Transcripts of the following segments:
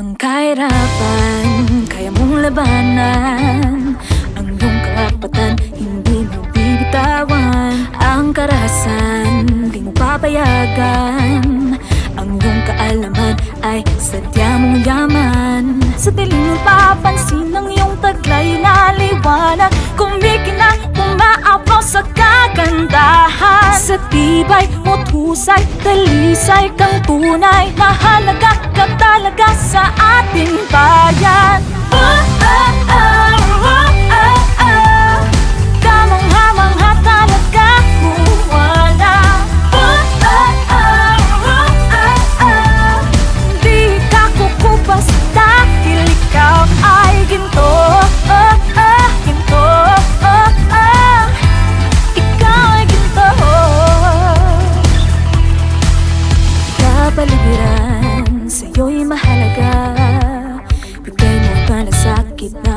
Ang kahirapan, kaya mong labanan. Ang iyong karapatan, hindi mo bibitawan. Ang karahasan, di mo papayagan. Ang iyong kaalaman ay sadya mong yaman Sa dilim mo papansin ang iyong taglay na liwanag Kumikinang umaapaw sa kagandahan Sa tibay mo't husay, talisay kang tunay. Mahalaga ka talaga sa ating bayan. Ah, ah, ah,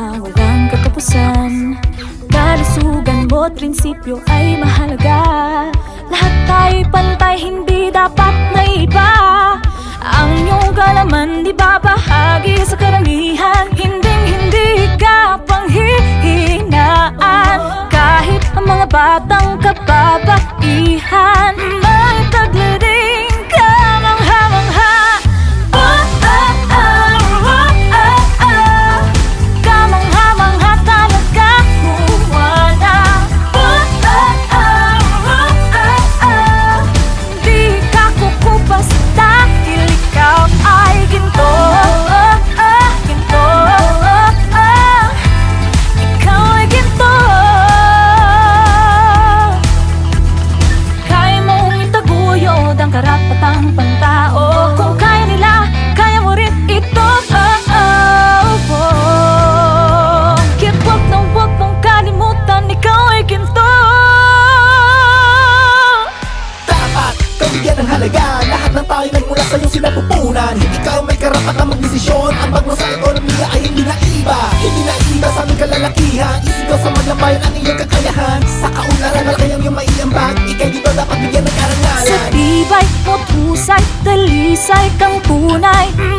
na walang katapusan Kalusugan mo't prinsipyo ay mahalaga. Lahat tayo'y pantay, hindi dapat na iba. Ang iyong kalaman di ba bahagi sa karamihan? Hindi hindi ka panghihinaan. Kahit ang mga batang kababaihan pupunan Ikaw may karapatang magdesisyon. Ang bagno sa ekonomiya ay hindi na iba Hindi na iba sa aming kalalakihan. Isigaw sa maglabayan ang iyong kakayahan. Sa kaunlaran na kayang iyong maiambag Ikay dito dapat bigyan ng Sa karangalan tibay mo't husay, talisay kang tunay